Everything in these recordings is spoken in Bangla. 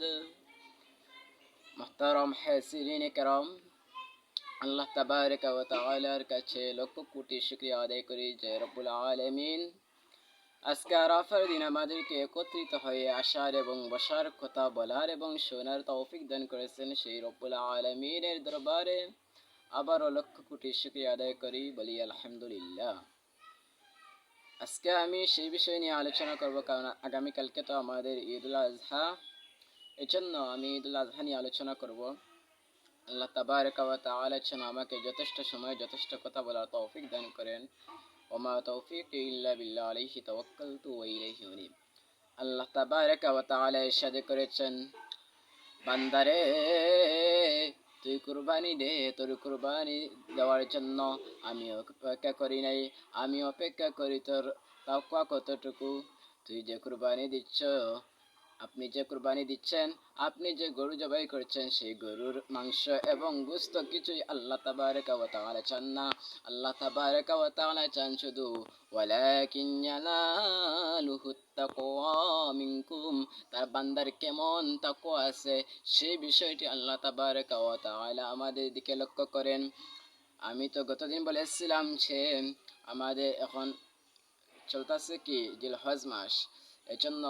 আমাদের মোহতারম হ্যাসিরিন কেরম আল্লাহ তাবারকালার কাছে লক্ষ কোটি শুক্রিয়া আদায় করি যে রব্বুল আলমিন আজকে আরাফার দিন আমাদেরকে একত্রিত হয়ে আসার এবং বসার কথা বলার এবং শোনার তৌফিক দান করেছেন সেই রব্বুল আলমিনের দরবারে আবারও লক্ষ কোটি শুক্রিয়া আদায় করি বলি আলহামদুলিল্লাহ আজকে আমি সেই বিষয় নিয়ে আলোচনা করব কারণ আগামীকালকে তো আমাদের ঈদুল আজহা এজন্য আমি ঈদুল আজহা নিয়ে আলোচনা করব। আল্লাহ তাবারক ওয়া তাআলা আমাকে যথেষ্ট সময় যথেষ্ট কথা বলার তৌফিক দান করেন। ওমা তৌফিক ইল্লা আলাইহি তাওয়াক্কালতু ওয়া ইলাইহি উনীব। আল্লাহ করেছেন, বান্দারে, তুই কুরবানি দে, তোর কুরবানি দেওয়ার জন্য আমি অপেক্ষা করি নাই, আমি অপেক্ষা করি তোর তাকওয়া কতটুকু? তুই যে কুরবানি দিচ্ছ আপনি যে কুরবানি দিচ্ছেন, আপনি যে গরু জবাই করছেন, সেই গরুর মাংস এবং গুস্ত কিছুই আল্লাহ তাবারকা ওয়া তাআলা চান না। আল্লাহ তাবারকা ওয়া তাআলা চান শুধু মিনকুম তার বান্দার কেমন তাকওয়া আছে, সেই বিষয়টি আল্লাহ তাবারকা ওয়া আমাদের দিকে লক্ষ্য করেন। আমি তো গতদিন বলেছিলাম যে, আমাদের এখন চলতেছে কি, জিলহজ মাস। এজন্য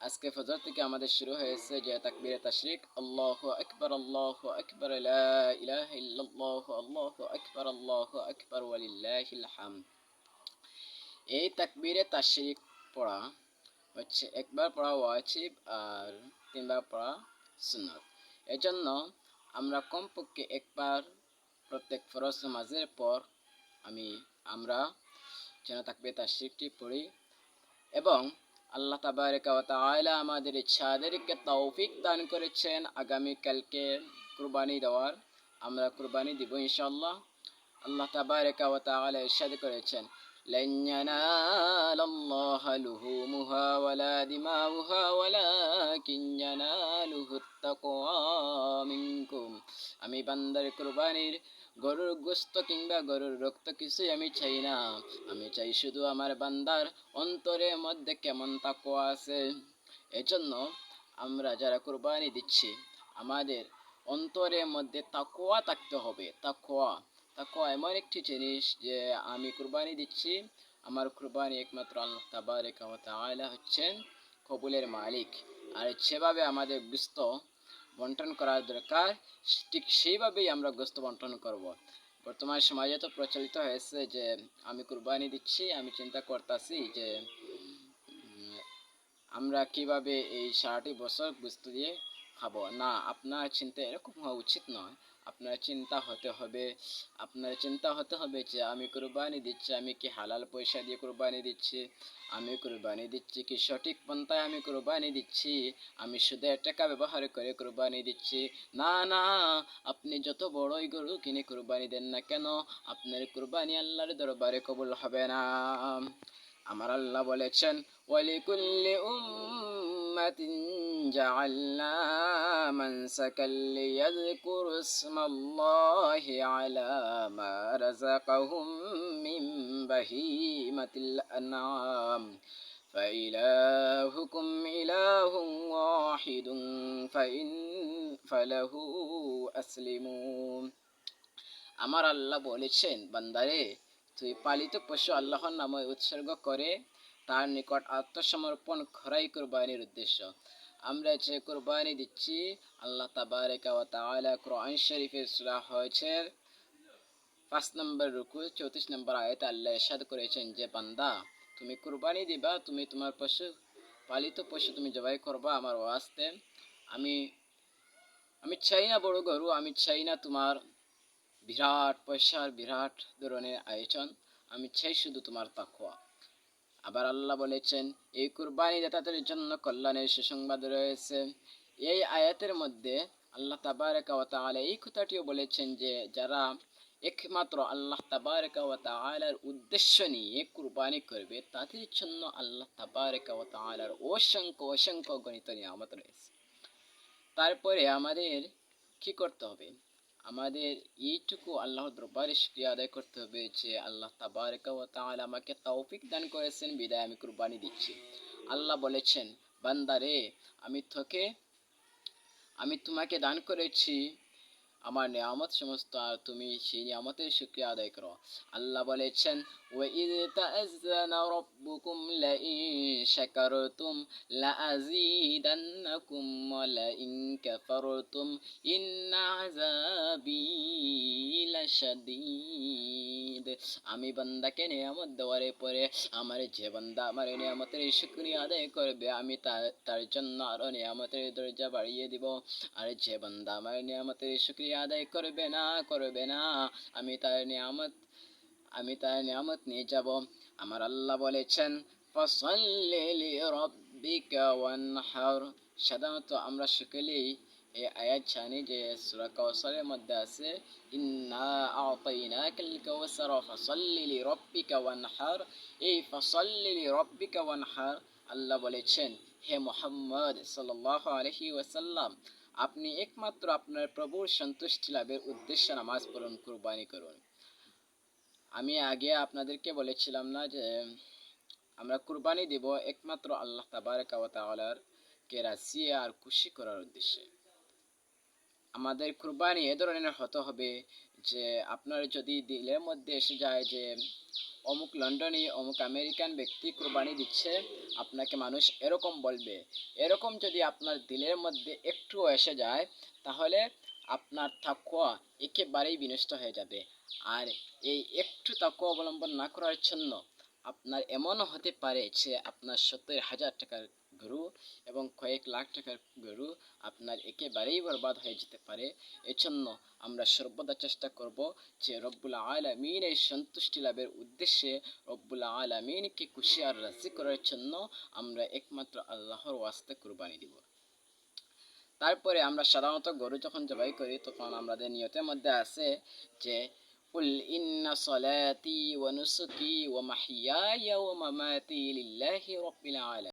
আজকে ফজর থেকে আমাদের শুরু হয়েছে যে তাকবীরে তাশরিক। আল্লাহু আকবার আল্লাহু আকবার ইলাহা আল্লাহু আকবার আল্লাহু আকবার, ওয়ালিল্লাহিল হামদ। এই তাকবীরে তাশরিক পড়া হচ্ছে একবার পড়া ওয়াজিব আর তিনবার পড়া সুন্নাত। এজন্য আমরা কমপক্ষে একবার প্রত্যেক ফরজ নামাজের পর আমি, আমরা যেন তাকবীরে তাশরিকটি পড়ি এবং আল্লাহ তাবারকা ওয়া তাআলা আমাদের ইচ্ছাদেরকে তৌফিক দান করেছেন আগামী কালকে কুরবানি দেওয়ার আমরা কুরবানি দিব ইনশাআল্লাহ আল্লাহ তাবারকা ওয়া তাআলা ইরশাদ করেছেন لن ينال الله لحومها ولا دماؤها ولكن يناله التقوى منكم আমি বান্দার কুরবানির গরুর গোস্ত কিংবা গরুর রক্ত কিছুই আমি চাই না। আমি চাই শুধু আমার বান্দার অন্তরের মধ্যে কেমন তাকওয়া আছে। এজন্য আমরা যারা কুরবানি দিচ্ছি, আমাদের অন্তরের মধ্যে তাকওয়া থাকতে হবে। তাকোয়া তাকওয়া এমন একটি জিনিস যে আমি কুরবানি দিচ্ছি, আমার কুরবানি একমাত্র আল্লাহ হচ্ছেন কবুলের মালিক। আর সেভাবে আমাদের গুস্ত বন্টন করার দরকার। ঠিক সেইভাবেই আমরা গোস্ত বন্টন করব। বর্তমান সমাজে তো প্রচলিত হয়েছে যে, আমি কুরবানি দিচ্ছি, আমি চিন্তা করতেছি যে আমরা কীভাবে এই সারাটি বছর গোস্ত দিয়ে খাব। না, আপনার চিন্তা এরকম হওয়া উচিত নয়। আপনার চিন্তা হতে হবে, আপনার চিন্তা হতে হবে যে আমি কুরবানি দিচ্ছি, আমি কি হালাল পয়সা দিয়ে কুরবানি দিচ্ছি? আমি কুরবানি দিচ্ছি কি সঠিক পন্থায় আমি কুরবানি দিচ্ছি? আমি সুদের টাকা ব্যবহার করে কুরবানি দিচ্ছি? না না, আপনি যত বড়ই গরু কিনে কুরবানি দেন না কেন, আপনার কুরবানি আল্লাহর দরবারে কবুল হবে না। আমার আল্লাহ বলেছেন, ওয়ালিকুল্লি উম্মাতিন জাআলনা মানসাকাল লিয়াযকুরু ইসমাল্লাহি আলা মা রাযাকাহুম মিন বাহিমাতিল আনআম فإلهكم إله واحد فإن فله أسلموا আমার আল্লাহ বলেছেন বান্দারে তুই পালিত পশু আল্লাহর নামে উৎসর্গ করে তার নিকট আত্মসমর্পণ করাই কোরবানির উদ্দেশ্য। আমরা যে কোরবানি দিচ্ছি, আল্লাহ তাবারেকা তাআলা কোরআন শরীফে সূরা হয়েছে পাঁচ নম্বর রুকু, চৌত্রিশ নম্বর আয়াতে আল্লাহ ইরশাদ করেছেন যে, বান্দা, তুমি কুরবানি দিবা, তুমি তোমার পশু, পালিত পশু তুমি জবাই করবা আমার ওয়াস্তে। আমি আমি চাই না বড় গরু, আমি চাই না তোমার বিরাট পয়সার বিরাট ধরনের আয়োজন। আমি চাই শুধু তোমার তাকুয়া আবার আল্লাহ বলেছেন, এই কুরবানি দাতাদের জন্য কল্যাণের সুসংবাদ রয়েছে। এই আয়াতের মধ্যে আল্লাহ তাবারকা ওয়া তাআলা এই কথাটিও বলেছেন যে, যারা একমাত্র আল্লাহ তাবারকা ওয়া তাআলার উদ্দেশ্য নিয়ে কুরবানি করবে, তাদের জন্য আল্লাহ তাবারকা ওয়া তাআলার অসংখ্য অসংখ্য গণিত নিয়ামত রয়েছে। তারপরে আমাদের কি করতে হবে? আমাদের এইটুকু আল্লাহ দরবারে শুক্রিয়া আদায় করতে হবে যে আল্লাহ তাবারকা ও তাহলে আমাকে তৌফিক দান করেছেন, বিদায় আমি কুরবানি দিচ্ছি। আল্লাহ বলেছেন বান্দারে আমি তোকে, আমি তোমাকে দান করেছি আমার নিয়ামত সমস্ত আর তুমি সেই নিয়ামতের শুকরিয়া আদায় করো আল্লাহ বলেছেন وَإِذْ تَأَذَّنَ رَبُّكُمْ لَئِن شَكَرْتُمْ لَأَزِيدَنَّكُمْ وَلَئِن كَفَرْتُمْ إِنَّ عَذَابِي لَشَدِيدٌ আমি বান্দাকে নিয়ামত দেওয়ার পরে আমার যে বান্দা আমার এই নিয়ামতের শুকরিয়া আদায় করবে আমি তার তার জন্য আরো নিয়ামতের দরজা বাড়িয়ে দিব আর যে বান্দা আমার নিয়ামতের শুকরিয়া আদায় করবে না করবে না। আমি তার নিয়ামত, আমি তার নিয়ামত নিয়ে যাব। আমার আল্লাহ বলেছেন সাধারণত আমরা সকলেই এই আয়াত জানি যে সূরা কাউসারের মধ্যে আছে, ইন্না আতাইনাকাল কাউসার ফসল্লি লিরাব্বিকা ওয়ানহার। এই ফসল্লি লিরাব্বিকা ওয়ানহার আল্লাহ বলেছেন, হে মুহাম্মদ সাল্লাল্লাহু আলাইহি ওয়াসাল্লাম আপনি একমাত্র আপনার প্রভুর সন্তুষ্টি লাভের উদ্দেশ্যে নামাজ পড়ুন, কুরবানি করুন। আমি আগে আপনাদেরকে বলেছিলাম না যে, আমরা কুরবানি দেব একমাত্র আল্লাহ তাবারকাওয়ালার ওয়া কে রাজি আর খুশি করার উদ্দেশ্যে। আমাদের কুরবানি এ ধরনের হতে হবে যে আপনার যদি দিলের মধ্যে এসে যায় যে অমুক লন্ডনে, অমুক আমেরিকান ব্যক্তি কুরবানি দিচ্ছে, আপনাকে মানুষ এরকম বলবে। এরকম যদি আপনার দিলের মধ্যে একটু এসে যায়, তাহলে আপনার তাকওয়া একেবারেই বিনষ্ট হয়ে যাবে। আর এই একটু তাকওয়া অবলম্বন না করার জন্য আপনার এমনও হতে পারে যে আপনার সত্তর হাজার টাকার গরু এবং কয়েক লাখ টাকার গরু আপনার একেবারেই বরবাদ হয়ে যেতে পারে এজন্য আমরা সর্বদা চেষ্টা করব যে রব্বুল আলমিনের সন্তুষ্টি লাভের উদ্দেশ্যে রব্বুল আলমিনকে খুশি আর রাজি করার জন্য আমরা একমাত্র আল্লাহর ওয়াস্তে কুরবানি দিব তারপরে আমরা সাধারণত গরু যখন জবাই করি তখন আমাদের নিয়তের মধ্যে আছে যে قل إن صلاتي ونسكي ومحياي ومماتي لله رب العالمين